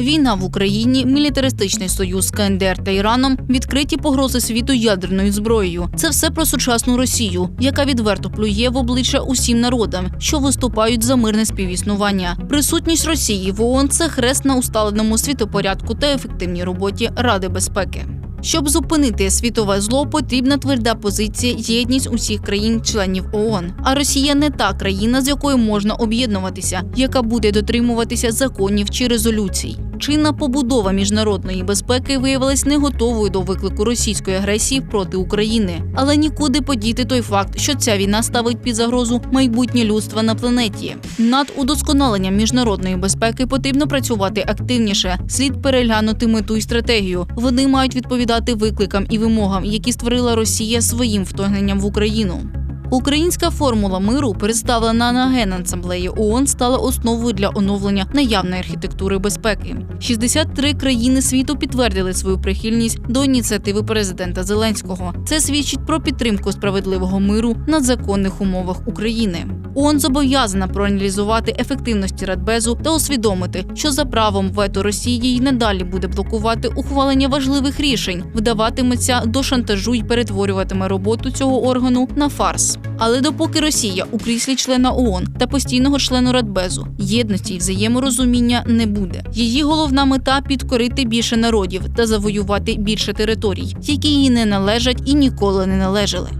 Війна в Україні, мілітаристичний союз КНДР та Іраном, відкриті погрози світу ядерною зброєю. Це все про сучасну Росію, яка відверто плює в обличчя усім народам, що виступають за мирне співіснування. Присутність Росії в ООН – це хрест на усталеному світопорядку та ефективній роботі Ради безпеки. Щоб зупинити світове зло, потрібна тверда позиція, єдність усіх країн-членів ООН. А Росія не та країна, з якою можна об'єднуватися, яка буде дотримуватися законів чи резолюцій. Чинна побудова міжнародної безпеки виявилась не готовою до виклику російської агресії проти України, але нікуди подіти той факт, що ця війна ставить під загрозу майбутнє людства на планеті. Над удосконаленням міжнародної безпеки потрібно працювати активніше. Слід переглянути мету і стратегію. Вони мають відповідати викликам і вимогам, які створила Росія своїм вторгненням в Україну. Українська формула миру, представлена на Генасамблеї ООН, стала основою для оновлення наявної архітектури безпеки. 63 країни світу підтвердили свою прихильність до ініціативи президента Зеленського. Це свідчить про підтримку справедливого миру на законних умовах України. ООН зобов'язана проаналізувати ефективності Радбезу та усвідомити, що за правом вето Росії й надалі буде блокувати ухвалення важливих рішень, вдаватиметься до шантажу й перетворюватиме роботу цього органу на фарс. Але допоки Росія у кріслі члена ООН та постійного члена Радбезу єдності й взаєморозуміння не буде. Її головна мета підкорити більше народів та завоювати більше територій, які їй не належать і ніколи не належали.